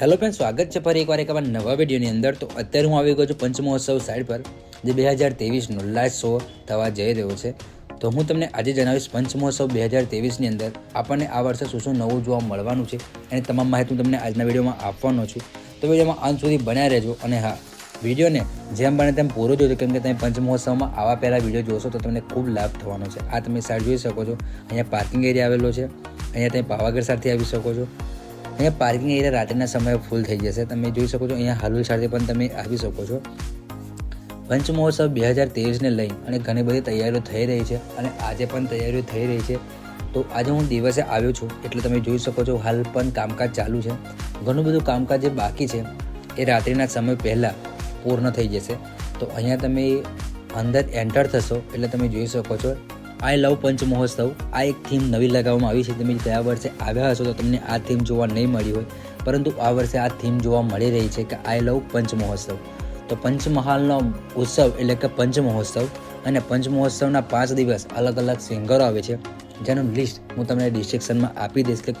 Hello friend સ્વાગત છે ફરી એકવાર એક નવા વિડીયોની અંદર. તો અત્યારે હું આવી ગયો છું પંચમહોત્સવ સાઇડ પર, જે બે હજાર તેવીસનો લાસ્ટ શો થવા જઈ રહ્યો છે. તો હું તમને આજે જણાવીશ પંચમહોત્સવ બે હજાર તેવીસની અંદર આપણને આ વર્ષે શું શું નવું જોવા મળવાનું છે એની તમામ માહિતી હું તમને આજના વિડીયોમાં આપવાનો છું. તો વિડીયોમાં અંત સુધી બન્યા રહેજો અને હા, વિડીયોને જેમ બને તેમ પૂરો જોજો. કેમ કે તમે પંચમહોત્સવમાં આવા પહેલાં વીડિયો જોશો તો તમને ખૂબ લાભ થવાનો છે. આ તમે સાઈડ જોઈ શકો છો. અહીંયા પાર્કિંગ એરિયા આવેલો છે. અહીંયા તમે પાવાગઢ સાથે આવી શકો છો. અહીંયા પાર્કિંગ એરિયા રાત્રિના સમયે ફૂલ થઈ જશે. તમે જોઈ શકો છો, અહીંયા હાલુલ સાથે પણ તમે આવી શકો છો. પંચમહોત્સવ બે હજાર તેવીસને લઈ અને ઘણી બધી તૈયારીઓ થઈ રહી છે અને આજે પણ તૈયારીઓ થઈ રહી છે. તો આજે હું દિવસે આવ્યો છું, એટલે તમે જોઈ શકો છો હાલ પણ કામકાજ ચાલુ છે. ઘણું બધું કામકાજ જે બાકી છે, એ રાત્રિના સમય પહેલાં પૂર્ણ થઈ જશે. તો અહીંયા તમે અંદર એન્ટર થશો, એટલે તમે જોઈ શકો છો આઈ લવ પંચ મહોત્સવ આ એક થીમ નવી લગાવવામાં આવી છે. તમે ગયા વર્ષે આવ્યા હશો તો તમને આ થીમ જોવા નહીં મળી હોય. પરંતુ આ વર્ષે આ થીમ જોવા મળી રહી છે કે આઈ લવ પંચ મહોત્સવ તો પંચમહાલનો ઉત્સવ એટલે કે પંચ મહોત્સવ અને પંચ મહોત્સવના પાંચ દિવસ અલગ અલગ સિંગરો આવે છે. જેનું લિસ્ટ હું તમને ડિસ્ક્રિપ્શનમાં આપી દઈશ કે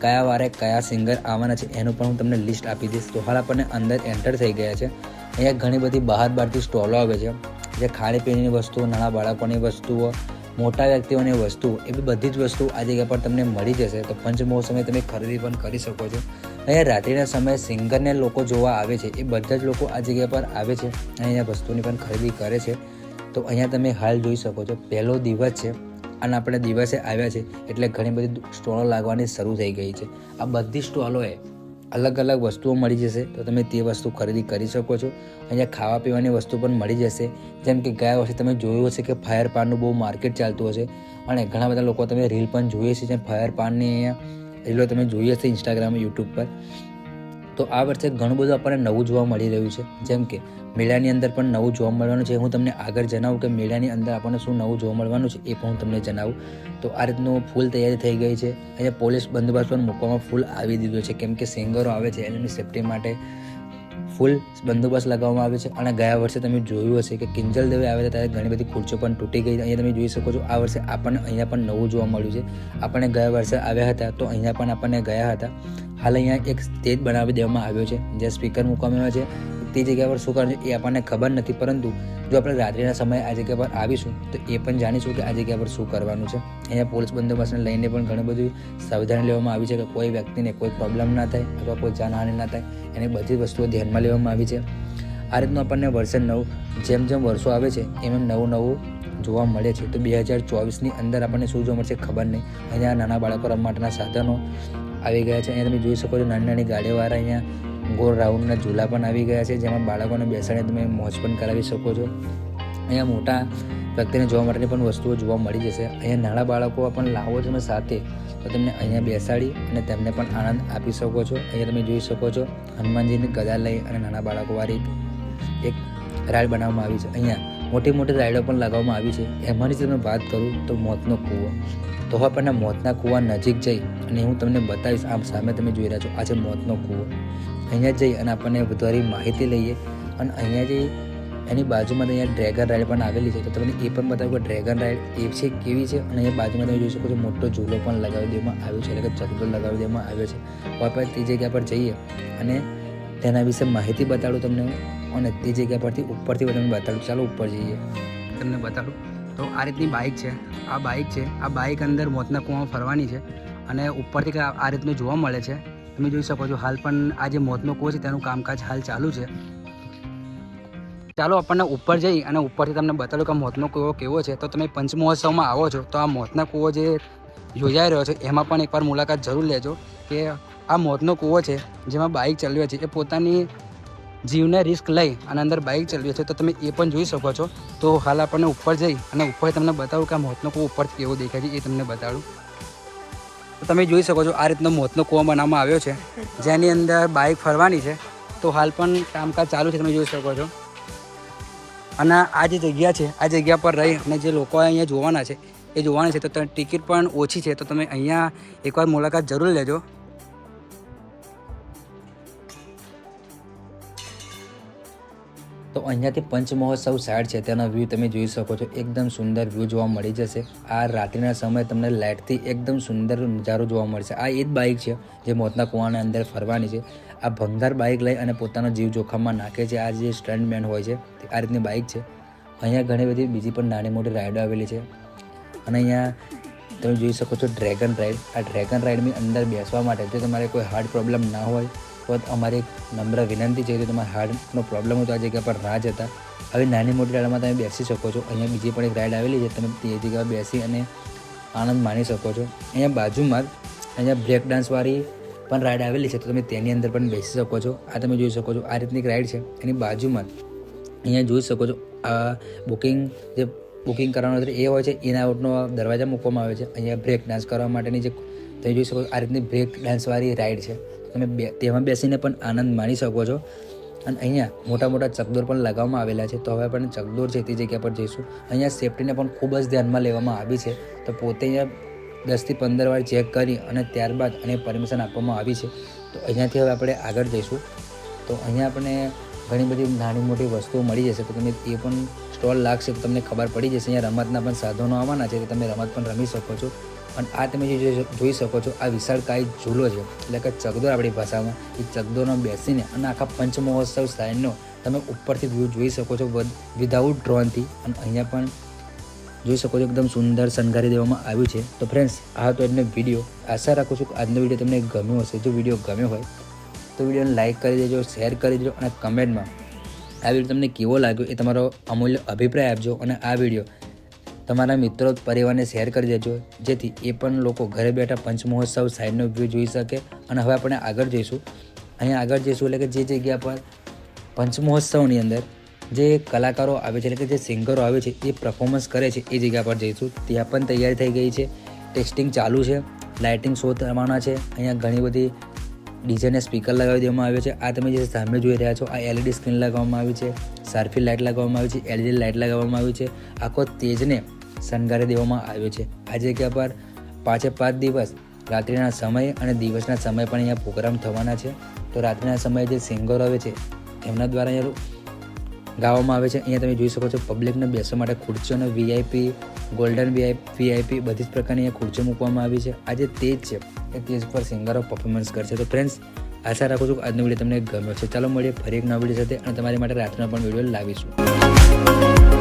કયા વારે કયા સિંગર આવવાના છે. એનું પણ હું તમને લિસ્ટ આપી દઈશ. તો હાલ આપણને અંદર એન્ટર થઈ ગયા છે. અહીંયા ઘણી બધી બહાર બહારથી સ્ટોલો આવે છે. જે ખાણીપીણીની વસ્તુઓ, નાના બાળકોની વસ્તુઓ મોટા વ્યક્તિઓની વસ્તુ, એ બધી જ વસ્તુ આ જગ્યા પર તમને મળી જશે. તો પંચમહોત્સવે તમે ખરીદી પણ કરી શકો છો. અહીંયા રાત્રિના સમયે સિંગરને લોકો જોવા આવે છે. એ બધા જ લોકો આ જગ્યા પર આવે છે અને અહીંયા વસ્તુની પણ ખરીદી કરે છે. તો અહીંયા તમે હાલ જોઈ શકો છો, પહેલો દિવસ છે. અને આપણે દિવસે આવ્યા છે. એટલે ઘણી બધી સ્ટોલો લાગવાની શરૂ થઈ ગઈ છે. આ બધી સ્ટોલોએ અલગ અલગ વસ્તુઓ મળી જશે, તો તમે તે વસ્તુ ખરીદી કરી શકો છો. અહીંયા ખાવા પીવાની વસ્તુ પણ મળી જશે. જેમ કે ગયા વર્ષે તમે જોયું હશે કે ફાયર પાનનું બહુ માર્કેટ ચાલતું હશે. અને ઘણા બધા લોકો તમે રીલ પણ જોઈએ છે જેમ ફાયર પાનની અહીંયા રીલો તમે જોઈ હશે ઇન્સ્ટાગ્રામ યુટ્યુબ પર. તો આ વર્ષે ઘણું બધું આપણને નવું જોવા મળી રહ્યું છે. જેમ કે મેળાની અંદર પણ નવું જોવા મળવાનું છે. હું તમને આગળ જણાવું કે મેળાની અંદર આપણને શું નવું જોવા મળવાનું છે એ પણ હું તમને જણાવું. તો આ રીતનું ફૂલ તૈયારી થઈ ગઈ છે. અહીંયા પોલીસ બંદોબસ્ત પણ મૂકવામાં ફૂલ આવી દીધો છે. કેમ કે સિંગરો આવે છે એની સેફટી માટે. ફૂલ બંદોબસ્ત લગાવવામાં આવે છે. અને ગયા વર્ષે તમે જોયું હશે કે કિંજલ દેવે આવે ત્યારે ઘણી બધી ખુરશીઓ પણ તૂટી ગઈ. અહીંયા તમે જોઈ શકો છો, આ વર્ષે આપણને અહીંયા પણ નવું જોવા મળ્યું છે. આપણને ગયા વર્ષે આવ્યા હતા, તો અહીંયા પણ આપણને ગયા હતા. હાલ અહીંયા એક સ્ટેજ બનાવી દેવામાં આવ્યો છે, જ્યાં સ્પીકર મૂકવામાં આવ્યા છે. તે જગ્યા પર શું કારણ છે એ આપણને ખબર નથી. પરંતુ જો આપણે રાત્રિના સમયે આ જગ્યા પર આવીશું, તો એ પણ જાણીશું કે આ જગ્યા પર શું કરવાનું છે. અહીંયા પોલીસ બંદોબસ્તને લઈને પણ ઘણી બધી સાવધાની લેવામાં આવી છે કે કોઈ વ્યક્તિને કોઈ પ્રોબ્લેમ ના થાય અથવા કોઈ જાનહાનિ ના થાય. એની બધી વસ્તુઓ ધ્યાનમાં લેવામાં આવી છે. આ રીતનું આપણને વર્ષે નવ, જેમ જેમ વર્ષો આવે છે, એમ એમ નવું નવું જોવા મળે છે. તો બે હજાર ચોવીસની અંદર આપણને શું જોવા મળશે ખબર નહીં. અહીંયા નાના બાળકો રમવા માટેના સાધનો આવી ગયા છે. અહીંયા તમે જોઈ શકો છો નાની નાની ગાડીવાળા અહીંયા ગોળ રાઉન્ડના ઝૂલા પણ આવી ગયા છે, જેમાં બાળકોને બેસાડીને તમે મોજ પણ કરાવી શકો છો. અહીંયા મોટા વ્યક્તિને જોવા માટેની પણ વસ્તુઓ જોવા મળી જશે. અહીંયા નાના બાળકો પણ લાવો તમે સાથે, તો તમને અહીંયા બેસાડી અને તેમને પણ આનંદ આપી શકો છો. અહીંયા તમે જોઈ શકો છો, હનુમાનજીની ગદા લઈ અને નાના બાળકોવાળી એક રાઈડ બનાવવામાં આવી છે. અહીંયા મોટી મોટી રાઈડો પણ લગાવવામાં આવી છે. એમાંની જો તમે વાત કરું તો મોતનો કૂવો. તો આપણને મોતના કૂવા નજીક જઈ અને હું તમને બતાવીશ, આમ સામે તમે જોઈ રહ્યા છો, આ છે મોતનો કૂવો. અહીંયા જઈ અને આપણને વધારે માહિતી લઈએ અને અહીંયા જઈ એની બાજુમાં અહીંયા ડ્રેગન રાઈડ પણ આવેલી છે. તો તમને એ પણ બતાવ્યું કે ડ્રેગન રાઈડ એ છે કેવી છે? અને અહીંયા બાજુમાં તમે જોઈ શકો છો મોટો ઝૂલો પણ લગાવી દેવામાં આવ્યો છે, એટલે કે ચકડો લગાવી દેવામાં આવ્યો છે. તો આપણે તે જગ્યા પર જઈએ અને તેના વિશે માહિતી બતાડું તમને અને તે જગ્યા પરથી ઉપરથી તમને બતાડું ચાલો ઉપર જઈએ. તમને બતાડું. તો આ રીતની બાઇક છે. આ બાઇક છે. આ બાઇક અંદર મોતના કૂવામાં ફરવાની છે અને ઉપરથી આ રીતનું જોવા મળે છે. તમે જોઈ શકો છો. હાલ પણ આ જે મોતનો કૂવો છે તેનું કામકાજ હાલ ચાલુ છે. ચાલો આપણને ઉપર જઈ અને ઉપરથી તમને બતાડું કે મોતનો કૂવો કેવો છે. તો તમે પંચમહોત્સવમાં આવો છો. તો આ મોતના કૂવો જે યોજાઈ રહ્યો છે, એમાં પણ એકવાર મુલાકાત જરૂર લેજો કે આ મોતનો કૂવો છે, જેમાં બાઇક ચલાવે છે, એ પોતાની જીવને રિસ્ક લઈ અને અંદર બાઇક ચલાવે છે, તો તમે એ પણ જોઈ શકો છો. તો હાલ આપણને ઉપર જઈ અને ઉપર તમને બતાવું કે આ મોતનો કૂવો ઉપરથી કેવો દેખાય છે, એ તમને બતાડું. તો તમે જોઈ શકો છો, આ રીતનો મોતનો કૂવો બનાવવામાં આવ્યો છે. જેની અંદર બાઇક ફરવાની છે. તો હાલ પણ કામકાજ ચાલુ છે, તમે જોઈ શકો છો. અને આ જે જગ્યા છે, આ જગ્યા પર રહી અને જે લોકો અહીંયા જોવાના છે, એ જોવાના છે તો, ટિકિટ પણ ઓછી છે, તો તમે અહીંયા એકવાર મુલાકાત જરૂર લેજો. તો અહીંયાથી પંચમહોત્સવ સાઈડ છે, તેનો વ્યૂ તમે જોઈ શકો છો. એકદમ સુંદર વ્યૂ જોવા મળી જશે. આ રાત્રિના સમયે તમને લાઇટથી એકદમ સુંદર નજારો જોવા મળશે. આ એ જ બાઇક છે, જે મોતના કુવાના અંદર ફરવાની છે. આ ભંગાર બાઇક લઈ અને પોતાનો જીવ જોખમમાં નાખે છે. આ જે સ્ટન્ટમેન હોય છે આ રીતની બાઇક છે. અહીંયા ઘણી બધી બીજી પણ નાની મોટી રાઇડો આવેલી છે. અને અહીંયા તમે જોઈ શકો છો ડ્રેગન રાઇડ આ ડ્રેગન રાઇડની અંદર બેસવા માટે જો તમારે કોઈ હાર્ટ પ્રોબ્લેમ ના હોય તો અમારી એક નમ્ર વિનંતી છે કે તમારે હાર્ટનો પ્રોબ્લેમ હોય તો આ જગ્યા પર ના જતા. આવી નાની મોટી રાઈડમાં તમે બેસી શકો છો. અહીંયા બીજી પણ એક રાઈડ આવેલી છે. તમે તે જગ્યાએ બેસી અને આનંદ માણી શકો છો. અહીંયા બાજુમાં અહીંયા બ્રેક ડાન્સવાળી પણ રાઈડ આવેલી છે. તો તમે તેની અંદર પણ બેસી શકો છો. આ તમે જોઈ શકો છો. આ રીતની એક રાઈડ છે. એની બાજુમાં અહીંયા જોઈ શકો છો. આ બુકિંગ જે બુકિંગ કરવાનું હતું એ હોય છે, ઇન આઉટનો દરવાજા મૂકવામાં આવે છે. અહીંયા બ્રેક ડાન્સ કરવા માટેની જે તમે જોઈ શકો આ રીતની બ્રેક ડાન્સવાળી રાઈડ છે. તમે બે તેમાં બેસીને પણ આનંદ માણી શકો છો. અને અહીંયા મોટા મોટા ચકદોર પણ લગાવવામાં આવેલા છે. તો હવે આપણે ચકદોર છે તે જગ્યા પર જઈશું. અહીંયા સેફટીને પણ ખૂબ જ ધ્યાનમાં લેવામાં આવી છે. તો પોતે અહીંયા દસથી પંદર વાર ચેક કરી અને ત્યારબાદ અને પરમિશન આપવામાં આવી છે. તો અહીંયાથી હવે આપણે આગળ જઈશું. તો અહીંયા આપણે ઘણી બધી નાની મોટી વસ્તુઓ મળી જશે. તો તમે એ પણ સ્ટોલ લાગશે તો તમને ખબર પડી જશે. અહીંયા રમતના પણ સાધનો આવવાના છે. તો તમે રમત પણ રમી શકો છો. અને આ તમે જે જોઈ- શકો છો, આ વિશાળકાય ઝૂલો છે. એટલે કે ચગદોર આપણી ભાષામાં. એ ચગદોરમાં બેસીને અને આખા પંચમહોત્સવ સાઈડનો તમે ઉપરથી વ્યૂ જોઈ શકો છો વિધાઉટ ડ્રોનથી અને અહીંયા પણ જોઈ શકો છો એકદમ સુંદર શણગારી દેવામાં આવ્યું છે. તો ફ્રેન્ડ્સ આ તો એટલે વીડિયો આશા રાખું છું કે આજનો વીડિયો તમને ગમ્યો હશે. જો વીડિયો ગમ્યો હોય, તો વિડીયોને લાઇક કરી દેજો શેર કરી દેજો અને કમેન્ટમાં આ વીડિયો તમને કેવો લાગ્યો એ તમારો અમૂલ્ય અભિપ્રાય આપજો. અને આ વીડિયો તમારા મિત્રો પરિવારને શેર કરી દેજો, જેથી એ પણ લોકો ઘરે બેઠા પંચમહોત્સવ સાઈડનો વ્યૂ જોઈ શકે. અને હવે આપણે આગળ જઈશું. અહીંયા આગળ જઈશું એટલે કે જે જગ્યા પર પંચમહોત્સવની અંદર જે કલાકારો આવે છે, એટલે કે જે સિંગરો આવે છે, એ પરફોર્મન્સ કરે છે, એ જગ્યા પર જઈશું. ત્યાં પણ તૈયારી થઈ ગઈ છે. ટેસ્ટિંગ ચાલુ છે. લાઇટિંગ શો કરવાના છે. અહીંયા ઘણી બધી ડીજેને સ્પીકર લગાવી દેવામાં આવ્યો છે. આ તમે જે સામે જોઈ રહ્યા છો, આ એલઈડી સ્ક્રીન લગાવવામાં આવી છે. સાર્ફી લાઇટ લગાવવામાં આવી છે. એલઈડી લાઇટ લગાવવામાં આવી છે. આખો તેજને શણગારી દેવામાં આવ્યો છે. આ જગ્યા પર પાંચે પાંચ દિવસ રાત્રિના સમય અને દિવસના સમય પણ અહીંયા પ્રોગ્રામ થવાના છે. તો રાત્રિના સમયે જે સિંગરો આવે છે, એમના દ્વારા અહીંયા ગાવામાં આવે છે. અહીંયા તમે જોઈ શકો છો પબ્લિકને બેસવા માટે ખુરશીઓને વીઆઈપી ગોલ્ડન વીઆઈપી બધી જ પ્રકારની અહીંયા ખુરશીઓ મૂકવામાં આવી છે. આ જે તેજ છે એ તેજ પર સિંગરો પરફોર્મન્સ કરશે. તો ફ્રેન્ડ્સ આશા રાખું છું કે આજનો વીડિયો તમને ગમ્યો છે. ચાલો મળીએ ફરી એક નવા વીડિયો સાથે અને તમારી માટે રાત્રિનો પણ વીડિયો લાવીશું.